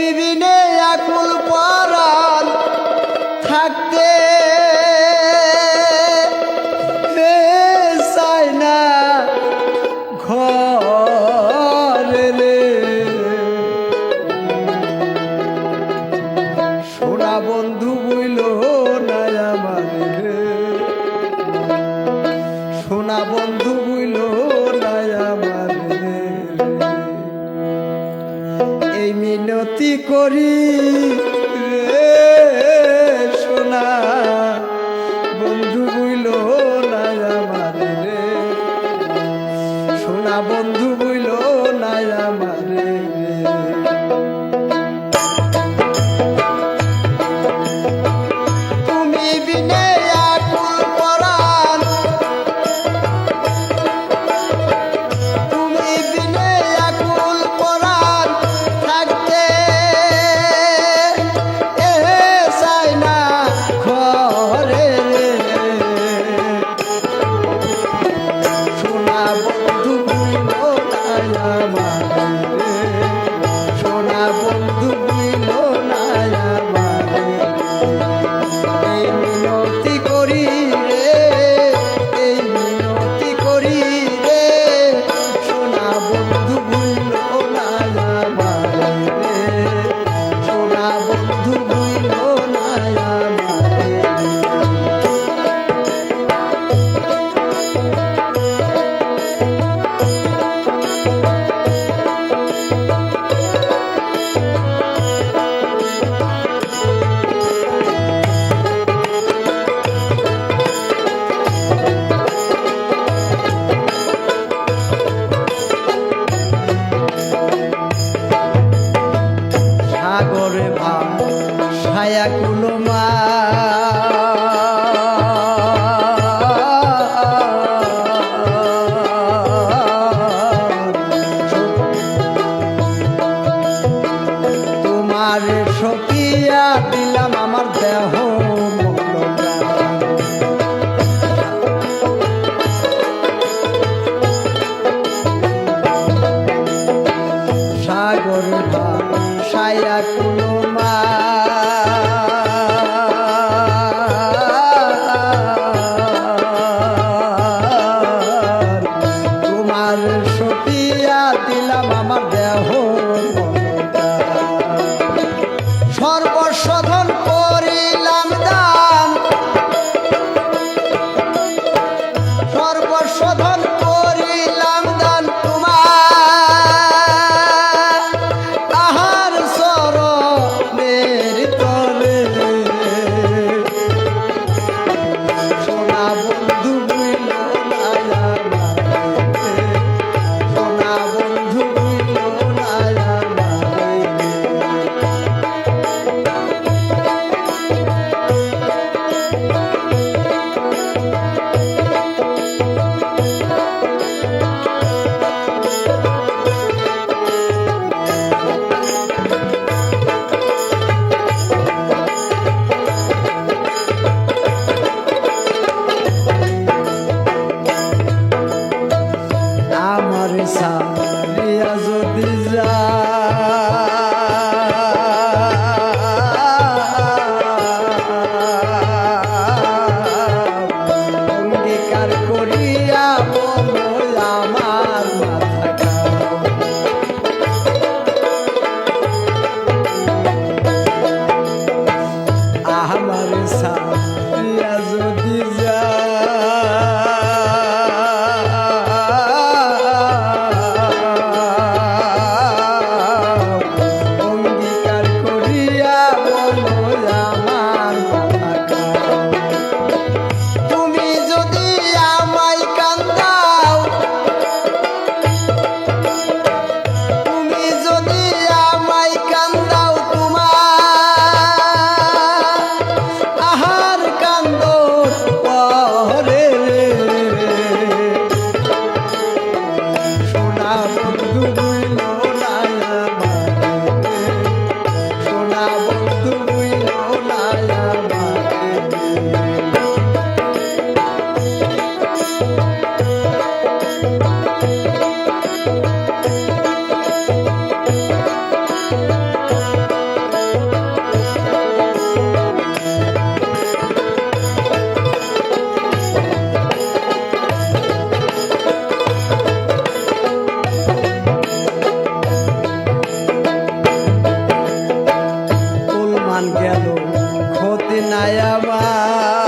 বিবিনে আকুল মিনতি করি। রে সোনা বন্ধু বুইল না আমার সোনা বন্ধু বুইল না আমার সাধন minhas ক্ষতি নাই